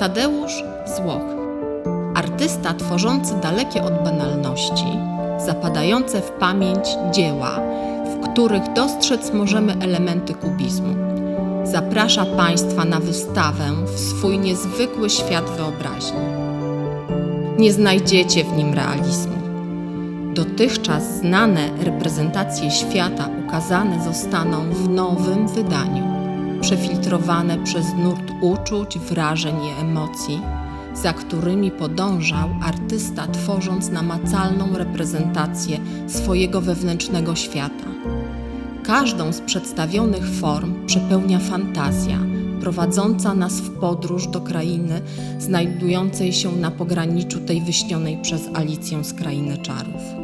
Tadeusz Złoch. Artysta tworzący dalekie od banalności, zapadające w pamięć dzieła, w których dostrzec możemy elementy kubizmu. Zaprasza Państwa na wystawę w swój niezwykły świat wyobraźni. Nie znajdziecie w nim realizmu. Dotychczas znane reprezentacje świata ukazane zostaną w nowym wydaniu, przefiltrowane przez nurt uczuć, wrażeń i emocji, za którymi podążał artysta, tworząc namacalną reprezentację swojego wewnętrznego świata. Każdą z przedstawionych form przepełnia fantazja, prowadząca nas w podróż do krainy znajdującej się na pograniczu tej wyśnionej przez Alicję z krainy czarów.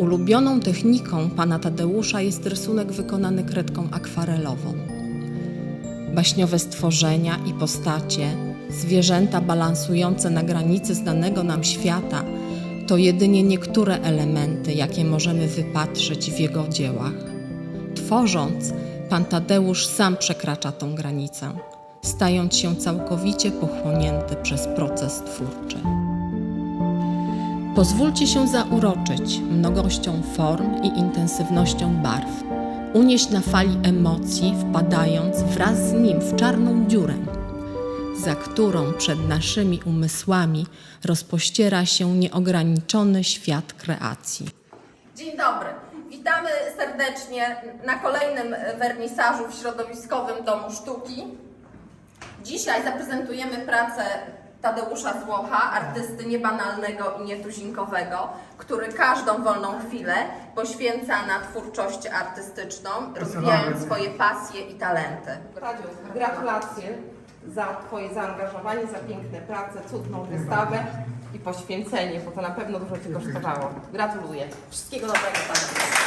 Ulubioną techniką pana Tadeusza jest rysunek wykonany kredką akwarelową. Baśniowe stworzenia i postacie, zwierzęta balansujące na granicy znanego nam świata to jedynie niektóre elementy, jakie możemy wypatrzyć w jego dziełach. Tworząc, pan Tadeusz sam przekracza tą granicę, stając się całkowicie pochłonięty przez proces twórczy. Pozwólcie się zauroczyć mnogością form i intensywnością barw, unieść na fali emocji, wpadając wraz z nim w czarną dziurę, za którą przed naszymi umysłami rozpościera się nieograniczony świat kreacji. Dzień dobry. Witamy serdecznie na kolejnym wernisażu w Środowiskowym Domu Sztuki. Dzisiaj zaprezentujemy pracę Tadeusza Złocha, artysty niebanalnego i nietuzinkowego, który każdą wolną chwilę poświęca na twórczość artystyczną, rozwijając swoje pasje i talenty. Radziu, gratulacje za Twoje zaangażowanie, za piękne prace, cudną wystawę i poświęcenie, bo to na pewno dużo Ci kosztowało. Gratuluję. Wszystkiego dobrego Panu.